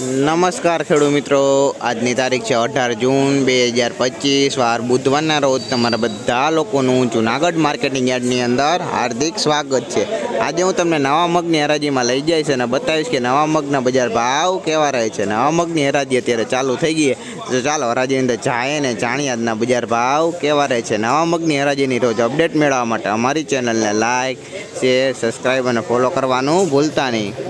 નમસ્કાર ખેડૂત મિત્રો. આજની તારીખ છે અઢાર જૂન બે હજાર પચીસ. વાર બુધવારના રોજ તમારા બધા લોકોનું જુનાગઢ માર્કેટિંગ યાર્ડની અંદર હાર્દિક સ્વાગત છે. આજે હું તમને નવા મગની હરાજીમાં લઈ જઈશ અને બતાવીશ કે નવા મગના બજાર ભાવ કેવા રહે છે. નવા મગની હરાજી અત્યારે ચાલુ થઈ ગઈ તો ચાલો હરાજીની અંદર જાય ને જાણીએ આજના બજાર ભાવ કેવા રહે છે. નવા મગની હરાજીની રોજ અપડેટ મેળવવા માટે અમારી ચેનલને લાઇક શેર, સબસ્ક્રાઈબ અને ફોલો કરવાનું ભૂલતા નહીં.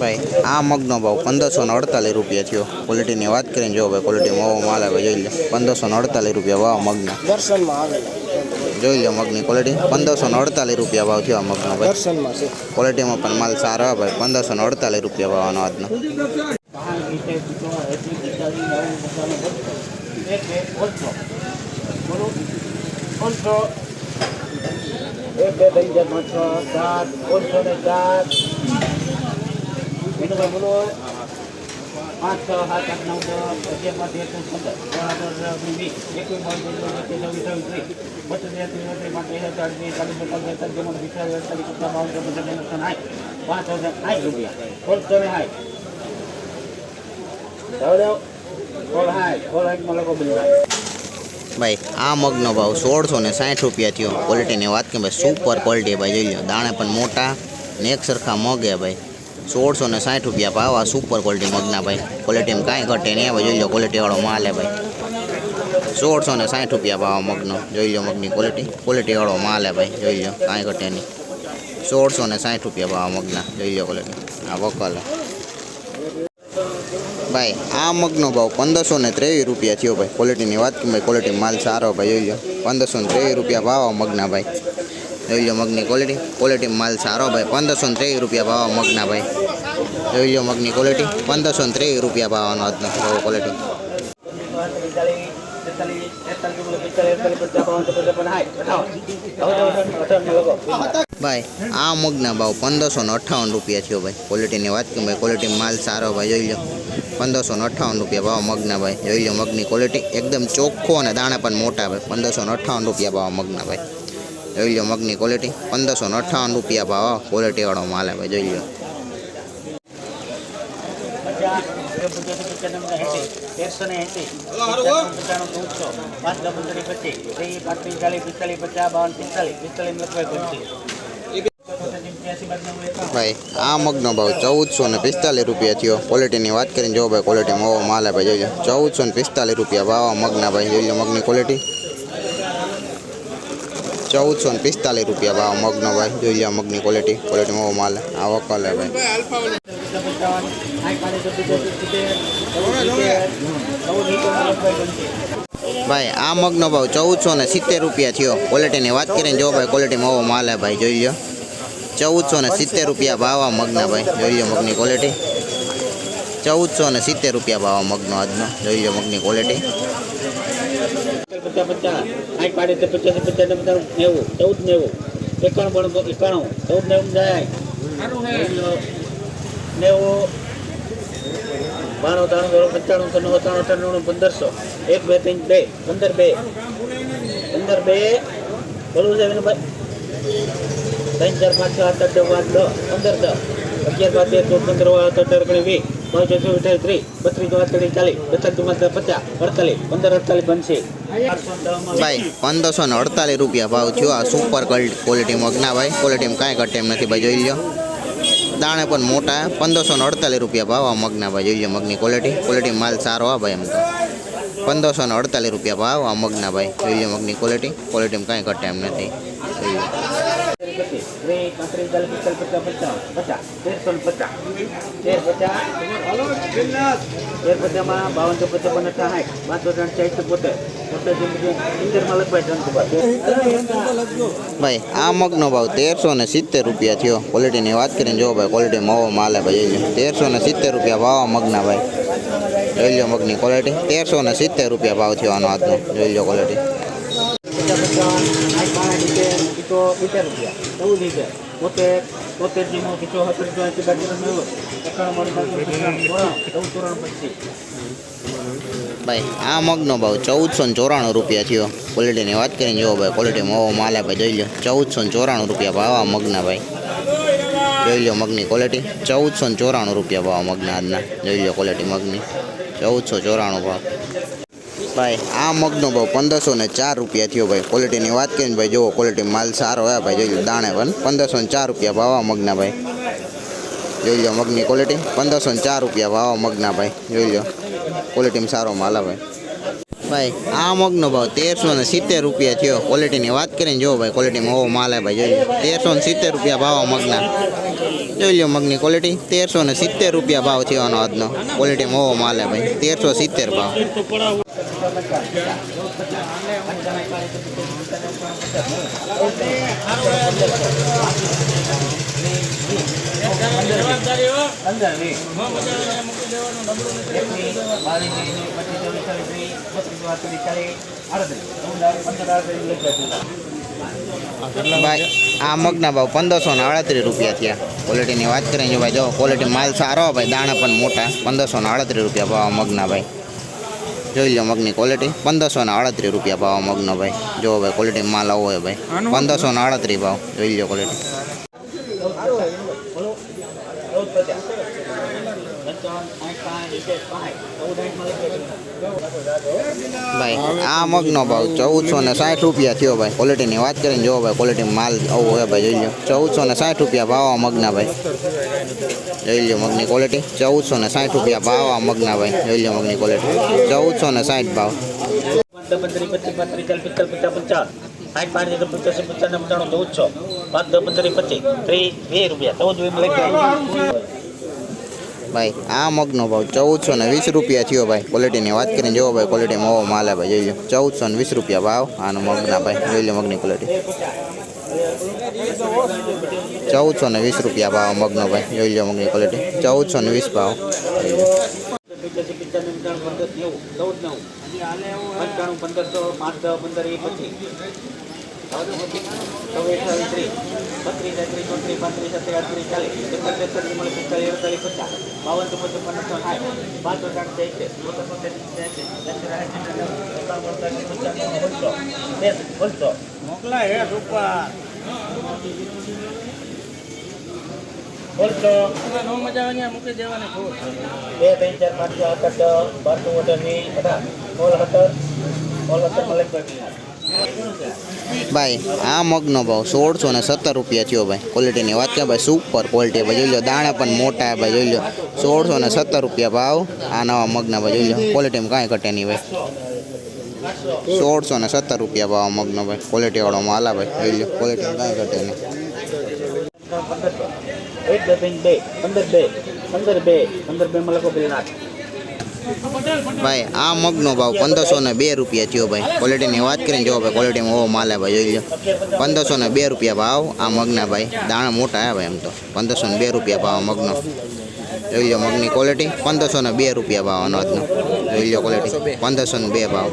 ભાઈ, આ મગનો ભાવ પંદરસો ને અડતાલીસ રૂપિયા થયો. ક્વોલિટીની વાત કરીને જો ભાઈ ક્વોલિટી મોવો માલ આવે, જોઈ લે. પંદરસો ને અડતાલીસ રૂપિયા ભાવ મગના. જોઈ લો મગની ક્વોલિટી પંદરસો ને અડતાલીસ રૂપિયા ભાવ થયો મગનો ભાઈ. ક્વોલિટીમાં પણ માલ સારો ભાઈ. પંદરસો ને અડતાલીસ રૂપિયા ભાવનો આજનો. એક, બે, ત્રણ, ચાર, પાંચ સાત, ઓછો ને ચાર વિનુભાઈ બોલો પાંચ છ સાત આઠ નવ દસ અગિયાર બાર તેર ચૌદ પંદર પંદર વીસ એકવીસ બાવીસ ત્રેવીસ ચોવીસ છવ્વીસ ત્રીસ બત્રીસ તેત્રીસ ચોત્રીસ પાંત્રીસ ચાલીસ ચાલીસ બેતાલીસ તેતાલીસ ચુમ્માલીસ પિસ્તાલીસ અડતાલીસ પચાસ બાવન ચોપન પચાસ સાઠ પાંચ હજાર સાઠ રૂપિયા ખોલશો ને સાઠ હવે ખોલ સાઠ ખોલ સાઠમાં લોકો બની ભાઈ, આ મગનો ભાવ સોળસો ને સાઠ રૂપિયા થયો. ક્વોલિટીની વાત કરીએ ભાઈ સુપર ક્વોલિટી ભાઈ, જોઈ લો દાણે પણ મોટા ને એક સરખા મગે ભાઈ. સોળસો ને સાઠ રૂપિયા ભાવ. આ સુપર ક્વોલિટી મગના ભાઈ. ક્વોલિટીમાં કાંઈ ઘટે નહીં. ભાઈ જોઈ લો ક્વોલિટીવાળો માલ હે ભાઈ. સોળસો ને સાઠ રૂપિયા ભાવ મગનો. જોઈ લો મગની ક્વોલિટી ક્વોલિટીવાળો માલ હે ભાઈ. જોઈ લો, કાંઈ ઘટે નહીં. સોળસો ને સાઠ રૂપિયા ભાવ મગના. જોઈ લો ક્વોલિટી આ વકલ. ભાઈ, આ મગનો ભાવ પંદરસો ને ત્રેવીસ રૂપિયા થયો ભાઈ. ક્વોલિટીની વાત ભાઈ. ક્વોલિટી માલ સારો ભાઈ, જોઈ લો. પંદરસો ને ત્રેવીસ રૂપિયા ભાવ મગના ભાઈ. જોઈ મગની ક્વોલિટી ક્વોલિટી માલ સારો ભાઈ. પંદરસો ને ત્રેવીસ રૂપિયા ભાવ મગના ભાઈ. જોઈ મગની ક્વોલિટી પંદરસો ને ત્રેવીસ રૂપિયા ભાવનો આજનો ક્વોલિટી ભાઈ, આ મગના ભાવ પંદરસો ને અઠાવન રૂપિયા થયો ભાઈ. ક્વોલિટીની વાત કરું ભાઈ. ક્વોલિટી માલ સારો ભાઈ. જોઈ લો. પંદરસો ને અઠાવન રૂપિયા ભાવ મગના ભાઈ. જોઈ લો મગની ક્વોલિટી એકદમ ચોખ્ખો અને દાણા પણ મોટા ભાઈ. પંદરસો ને અઠાવન રૂપિયા ભાવ મગના ભાઈ. જોઈ લો મગની ક્વોલિટી પંદરસો ને અઠ્ઠાવન રૂપિયા ભાવ ક્વોલિટીવાળો માલ આવે, જોઈ લો. ભાઈ, આ મગનો ભાવ ચૌદસો ને પિસ્તાલીસ રૂપિયા થયો. ક્વોલિટીની વાત કરીને જો ભાઈ ક્વોલિટી ઓવો માલ ભાઈ જોઈ લો. ચૌદસો ને પિસ્તાલીસ રૂપિયા ભાવ મગના ભાઈ, જોઈ લો મગની ક્વોલિટી ચૌદસો ને પિસ્તાલીસ રૂપિયા ભાવ મગનો ભાઈ. જોઈ લો મગની ક્વોલિટી ક્વોલિટી બહુ માલ. આવો આ વકલ ભાઈ ભાઈ આ મગનો ભાવ ચૌદસો ને સિત્તેર રૂપિયા થયો. ક્વોલિટીની વાત કરીને જો ભાઈ ક્વોલિટી બહુ માલ હે ભાઈ. જોઈ લો ચૌદસો ને સિત્તેર રૂપિયા ભાવ આ મગના ભાઈ. જોઈ લો મગની ક્વોલિટી ચૌદસો ને સિત્તેર રૂપિયા ભાવ મગનો આજનો. જોઈ લો મગની ક્વોલિટી પચાસ પચાસ આઠ પાડે તો પચાસ પચાસ પચાસ નેવું ચૌદ નેવું. એકાણું પણ એકાણું. ચૌદ નેવું જાય. નેવું. બાણું ત્રાણું ત્રણ પંચાણું ત્રણ ત્રણ અઠાણું પંદરસો. એક બે ત્રણ બે. પંદર બે. પંદર બે. બોલું છે ત્રણ ચાર પાંચ છ આઠ આઠ નવ આઠ દસ. પંદર દસ. અગિયાર બાર તેર ચૌદ પંદર અઠાર ગણી વીસ. ભાઈ, પંદરસો ને અડતાલીસ રૂપિયા ભાવ થયો આ સુપર ક્વોલિટી મગના ભાઈ ક્વોલિટીમાં કાંઈ ઘટે નથી ભાઈ, જોઈ લો દાણે પણ મોટા, પંદરસો ને અડતાલીસ રૂપિયા ભાવ આ મગના ભાઈ, જોઈ લો મગની ક્વોલિટી ક્વોલિટી માલ સારો આ ભાઈ એમ તો. પંદરસો ને અડતાલીસ રૂપિયા ભાવ આ મગના ભાઈ, જોઈ લો મગની ક્વોલિટી ક્વોલિટીમાં કાંઈ ઘટે એમ નથી. ત્રીસ પાંત્રીસ ચાલીસ પિસ્તાલીસ પચાસ પચાસ પચાસ તેરસો ને પચાસ તેર પચાસ તેર પચાસમાં બાવન તો પચાસ સાઠ પાંચસો ત્રણ ચાલીસ પોતે ભાઈ આ મગનો ભાવ તેરસો ને સિત્તેર રૂપિયા થયો ક્વોલિટીની વાત કરીને જો ભાઈ ક્વોલિટી મોવો માલે ભાઈ તેરસો ને સિત્તેર રૂપિયા ભાવ મગના ભાઈ જોઈ લો મગની ક્વોલિટી તેરસો ને સિત્તેર રૂપિયા ભાવ થયો આનો આજનો જોઈ લો ક્વોલિટી ઇતેર રૂપિયા ચૌદ ઇતેર બોતેર તોતેર જીમો કિતો એસી બાકી ચૌદ ચોરાણું ભાઈ, આ મગનો ભાવ ચૌદસો ને ચોરાણું રૂપિયા થયો. ક્વોલિટીની વાત કરીને જુઓ ભાઈ ક્વોલિટીમાં ઓવો માલ ભાઈ, જોઈ લો ચૌદસો ને ચોરાણું રૂપિયા ભાવ આ મગના ભાઈ. જોઈ લો મગની ક્વોલિટી ચૌદસો ને ચોરાણું રૂપિયા ભાવ મગના આજના. જોઈ લો ક્વોલિટી મગની. ચૌદસો ચોરાણું ભાવ. ભાઈ, આ મગનો ભાવ પંદરસો ને ચાર રૂપિયા થયો ભાઈ. ક્વોલિટીની વાત કરીને ભાઈ, જુઓ ક્વોલિટી માલ સારો હોય ભાઈ, જોઈ દાણે પણ પંદરસો ને ચાર રૂપિયા ભાવ મગના ભાઈ. જોઈ લો, મગની ક્વોલિટી પંદરસો ને ચાર રૂપિયા ભાવ મગના ભાઈ. જોઈ લો ક્વોલિટીમાં સારો માલ ભાઈ. ભાઈ, આ મગનો ભાવ તેરસો ને સિત્તેર રૂપિયા થયો. ક્વોલિટીની વાત કરીને જો ભાઈ ક્વોલિટીમાં ઓવો માલ આવે ભાઈ, જોઈ લો. તેરસો ને સિત્તેર રૂપિયા ભાવ મગના. જોઈ લો, મગની ક્વોલિટી તેરસો ને સિત્તેર રૂપિયા ભાવ થયો આનો આજનો. ક્વોલિટીમાં ઓવો માલ આવે ભાઈ. તેરસો સિત્તેર ભાવ. આ મગના ભાવ પંદરસો ને અડત્રીસ રૂપિયા થયા. ક્વોલિટીની વાત કરીને જો ભાઈ, જો ક્વોલિટી માલ સારો ભાઈ, દાણા પણ મોટા. પંદરસો ને અડત્રીસ રૂપિયા ભાવ મગના ભાઈ. જોઈ લો મગની ક્વોલિટી પંદરસો ને અડત્રીસ રૂપિયા ભાવ મગનો ભાઈ. જો ભાઈ ક્વોલિટી માલ આવો હોય ભાઈ. પંદરસો ને અડત્રીસ ભાવ. જોઈ લો ક્વોલિટી બોલો ચૌદ પચાસ પંચાવન આઠ પાંચ એક પાંચ ચૌદ આઠમાં ભાઈ આ મગનો ભાવ ચૌદસો ને સાઠ રૂપિયા થયો ભાઈ ક્વોલિટીની વાત કરીને જો ભાઈ ક્વોલિટી માલ આવો હોય ભાઈ જોઈ લો ચૌદસો ને સાઠ રૂપિયા ભાવ આ મગના ભાઈ જોઈ લો મગની ક્વોલિટી ચૌદસો ને સાઠ રૂપિયા ભાવ મગના ભાઈ જોઈ લો મગની ક્વોલિટી ચૌદસો ને સાઠ ભાવ સાઠ પાંચ તો પચાસ પચાસ પંચાણું ચૌદસો પાંચ દસ પંદર પચીસ ત્રીસ બે રૂપિયા ચૌદ રૂપિયા ભાઈ, આ મગનો ભાવ ચૌદસો ને વીસ રૂપિયા થયો ભાઈ. ક્વોલિટીની વાત કરીને જોવો ભાઈ ક્વોલિટીમાં ઓવો માલ ભાઈ, જોઈ લો. ચૌદસો ને વીસ રૂપિયા ભાવ આનો મગના ભાઈ, જોઈ લો મગની ક્વોલિટી ચૌદસો ને વીસ રૂપિયા ભાવ મગનો ભાઈ, જોઈ લો મગની ક્વોલિટી ચૌદસો ને વીસ ભાવ. પંદરસો પાંચ દસ પંદર એ પચીસ ચોવીસ અઠાવીસ ત્રીસ બત્રીસ ચોત્રીસ પાંત્રીસ સત્તર ચાલીસ એકત્રીસ તેત્રીસ ચુમ્માલીસ પિસ્તાલીસ અડતાલીસ પચાસ બાવન ચોપન પંદરસો સાઠ પાંચ અઢાર તેત્રીસ મોકલા હે રૂપા બોલશો બે ત્રણ ચાર પાંચ આઠ દસ બાર બધા અઢાર હતો અઢાર હતો સત્તર સોળ સત્તર મલેક ભાઈ આ મગનો ભાવ સોળસો ને સત્તર રૂપિયા થયો ભાઈ ક્વોલિટીની વાત કે ભાઈ સુપર ક્વોલિટી ભાઈ જોઈ લો દાણા પણ મોટા ભાઈ જોઈ લો સોળસો ને સત્તર રૂપિયા ભાવ આ નવા મગના ભાઈ જોઈ લો ક્વોલિટીમાં કાંઈ ઘટે નહીં ભાઈ સોળસો ને સત્તર રૂપિયા ભાવ મગનો ભાઈ ક્વોલિટીવાળો માલ આ ભાઈ જોઈ લો ક્વોલિટીમાં કાંઈ ઘટે નહીં બે પંદર બે પંદર બે પંદર બે માં લખો પેલી ભાઈ, આ મગનો ભાવ પંદરસો ને બે રૂપિયા થયો ભાઈ. ક્વોલિટીની વાત કરીને જો ભાઈ ક્વોલિટીમાં ઓવો માલ ભાઈ જોઈ લો પંદરસો ને બે રૂપિયા ભાવ આ મગના ભાઈ. દાણા મોટા આવ્યા ભાઈ એમ તો. પંદરસો ને બે રૂપિયા ભાવ મગનો. જોઈ લો મગની ક્વોલિટી પંદરસો ને બે રૂપિયા ભાવ આનો આજનો. જોઈ લો ક્વોલિટી પંદરસો ને બે ભાવ.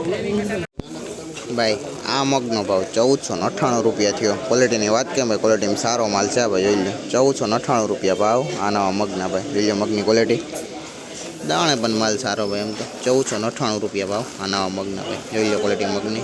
ભાઈ, આ મગનો ભાવ ચૌદસો ને અઠ્ઠાણું રૂપિયા થયો. ક્વોલિટીની વાત કેમ ભાઈ ક્વોલિટીમાં સારો માલ છે ભાઈ, જોઈ લો ચૌદસો ને અઠ્ઠાણું રૂપિયા ભાવ આ મગના ભાઈ. જોઈ લો મગની ક્વોલિટી દાણે પણ માલ સારો ભાઈ એમ તો. ચૌદસો અઠ્ઠાણું રૂપિયા ભાવ આ નવા મગના ભાઈ. જોઈ લો ક્વોલિટી મગની.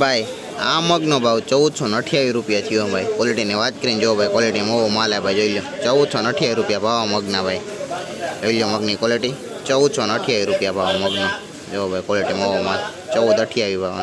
ભાઈ, આ મગનો ભાવ ચૌદસો ને અઠ્યાવીસ રૂપિયા થયો ભાઈ. ક્વોલિટીની વાત કરીને જો ભાઈ ક્વોલિટી મોવો માલ ભાઈ જોઈ લો. ચૌદસો ને અઠ્યાવીસ રૂપિયા ભાવ મગના ભાઈ. લો મગની ક્વોલિટી ચૌદસો ને અઠ્યાવીસ રૂપિયા ભાવ મગનો. જો ભાઈ ક્વોલિટી મોવો માલ ચૌદ અઠ્યાવીસ ભાવ